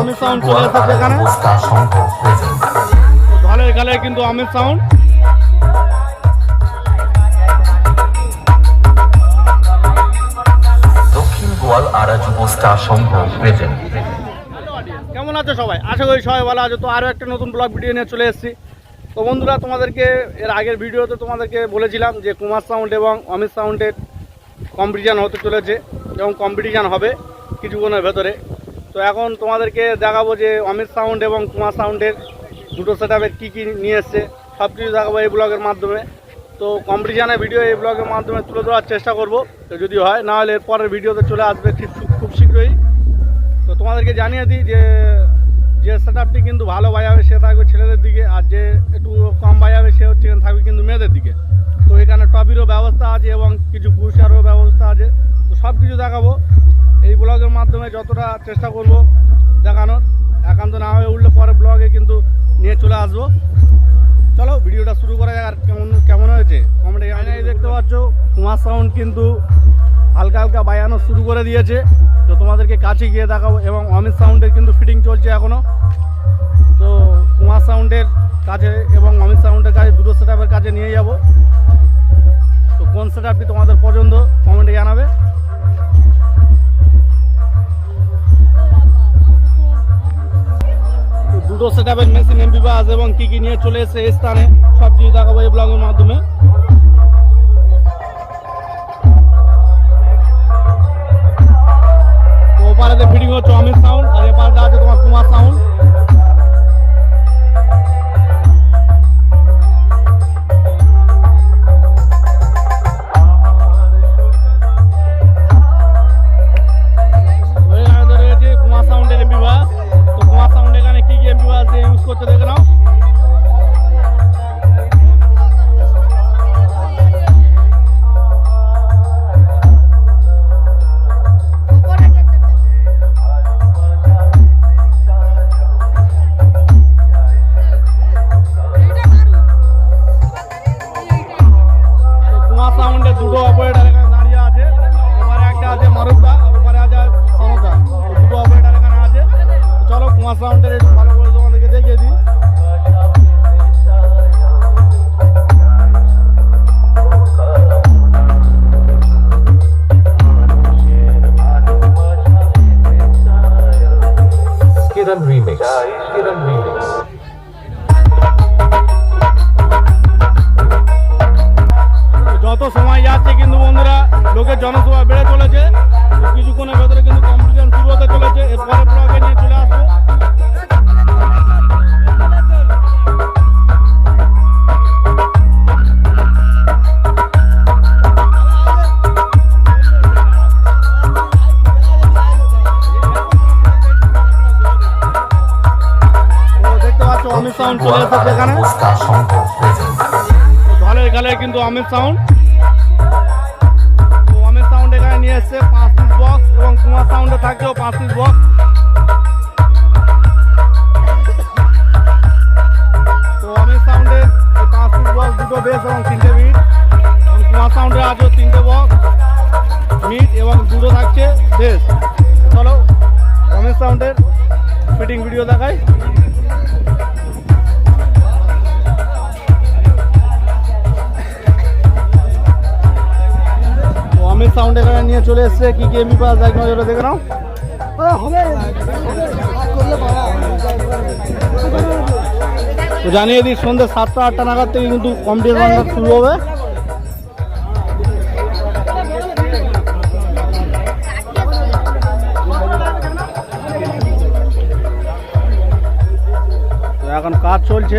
আমির sound চলে এসেছে এখানে। ঢলে গালে কিন্তু আমির সাউন্ড দক্ষিণ গোয়াল আরা যুব স্টার সংঘ প্রেজেন্ট কেমন আছো সবাই? আশা করি সবাই ভালো আছো। তো আরও একটা নতুন ব্লগ ভিডিও নিয়ে চলে এসেছি। তো বন্ধুরা তোমাদেরকে এর আগের ভিডিওতে তোমাদেরকে বলেছিলাম যে কুমার সাউন্ড এবং অমিত সাউন্ডের কম্পিটিশান হতে চলেছে এবং কম্পিটিশান হবে কিছুক্ষণের ভেতরে। তো এখন তোমাদেরকে দেখাবো যে অমিত সাউন্ড এবং কুমার সাউন্ডের দুটো সেট আপে কী কী নিয়ে এসছে সব কিছু দেখাবো এই ব্লগের মাধ্যমে। তো কম্পিটিশানের ভিডিও এই ব্লগের মাধ্যমে তুলে ধরার চেষ্টা করব। তো যদি হয়, না হলে এরপরের ভিডিওতে চলে আসবে ঠিক খুব শীঘ্রই। তো তোমাদেরকে জানিয়ে দিই যে যে সেট আপটি কিন্তু ভালো বাজাবে সে থাকবে ছেলেদের দিকে, আর যে একটু কম বাজাবে সে হচ্ছে থাকবে কিন্তু মেয়েদের দিকে। তো এখানে টপিরও ব্যবস্থা আছে এবং কিছু পুরস্কারও ব্যবস্থা আছে। তো সব কিছু দেখাবো। এই ব্লগের মাধ্যমে যতটা চেষ্টা করব দেখানোর একান্ত না হয়ে উঠলে পরে ব্লগে কিন্তু নিয়ে চলে আসব। চলো ভিডিওটা শুরু করা যাক আর কেমন কেমন হয়েছে? কমেন্টে দেখতে পাচ্ছ কুমার সাউন্ড কিন্তু হালকা হালকা বাজানো শুরু করে দিয়েছে। তো তোমাদেরকে কাছে গিয়ে দেখাবো এবং অমিত সাউন্ডের কিন্তু ফিটিং চলছে এখনও তো কুমার সাউন্ডের কাছে এবং অমিত সাউন্ডের কাছে দুটো সেট কাছে নিয়ে যাব। তো কোন সেট তোমাদের পছন্দ কমেন্টে জানাবে। তো দুটো সেট আপের মেশিন এমবি বাস এবং কি কি নিয়ে চলে এসে এই স্থানে সব কিছু দেখাবো এই ব্লগের মাধ্যমে। তো ওপারেতে ফিটিং হচ্ছে, অমিত সাউন্ড আর দিয়ে দেখে নাও দুটো অপারেটার এখানে দাঁড়িয়ে আছে। এবারে একটা আছে মারুফদা আর ওপারে আছে দুটো অপারেটার এখানে আছে। চলো কুমার সাউন্ডের কিরণ রিমিক্স কিরণ রিমিক্স তো যত সময় যাচ্ছে কিন্তু বন্ধুরা লোকের জনসভা বেড়ে চলেছে। সাউন্ড চলে এসেছে এখানে ঢলের গালে কিন্তু আমির সাউন্ড তো আমির সাউন্ড এখানে নিয়ে এসছে পাঁচ পিস বক্স এবং কুমার সাউন্ডে থাকছেও পাঁচ পিস বক্স তো আমির সাউন্ডের এই পাঁচ পিস বক্স দুটো বেস এবং তিনটে মিট এবং কুমার সাউন্ডে আছে তিনটে বক্স মিট এবং দুটো থাকছে বেস চলো আমির সাউন্ডের ফিটিং ভিডিও দেখাই। সাউন্ড এখানে নিয়ে চলে এসছে। কি কি এমবি পাস এক নজরে দেখে নাও। তো জানিয়ে দিই, সন্ধ্যে সাতটা, আটটা নাগাদ থেকে কিন্তু কম্পিটিশন শুরু হবে। এখন কাজ চলছে।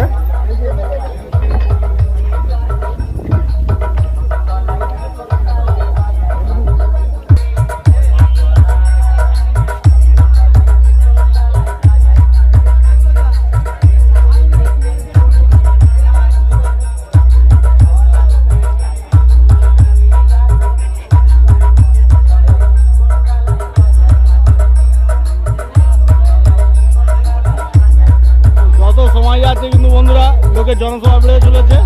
লোকের জনসভা বেড়ে চলেছে।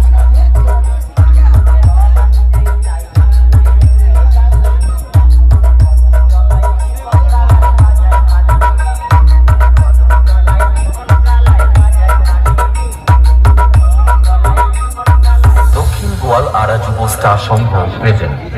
দক্ষিণ গোয়াল আরা যুব স্টার সংঘ প্রেজেন্ট।